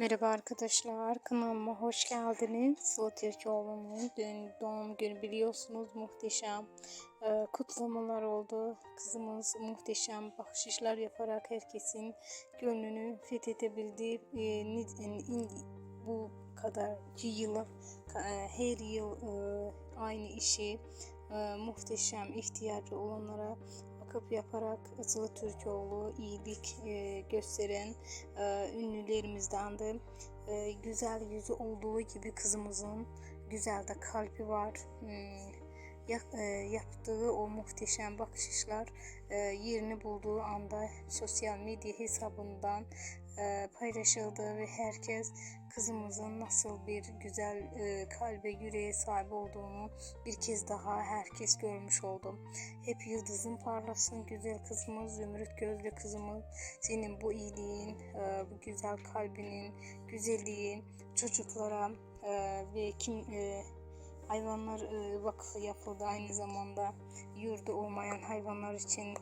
Merhaba arkadaşlar, kanalıma hoş geldiniz. Sıla Türkoğlu'nun dün doğum günü biliyorsunuz muhteşem e, kutlamalar oldu. Kızımız muhteşem bahşişler yaparak herkesin gönlünü fethedebildi. E, bu kadar yılı e, her yıl e, aynı işi e, muhteşem ihtiyacı olanlara vakıf yaparak Sıla Türkoğlu iyilik e, gösteren e, ünlülerimizdendi. E, güzel yüzü olduğu gibi kızımızın güzel de kalbi var. Hmm, e, yaptığı o muhteşem bakışlar e, yerini bulduğu anda sosyal medya hesabından e, paylaşıldı ve herkes kızımızın nasıl bir güzel e, kalbe yüreğe sahip olduğunu bir kez daha herkes görmüş oldu. Hep yıldızın parlasın güzel kızımız, zümrüt gözlü kızımız. Senin bu iyiliğin, e, bu güzel kalbinin, güzelliğin çocuklara e, ve kim e, hayvanlar e, vakfı yapıldı aynı zamanda yurdu olmayan hayvanlar için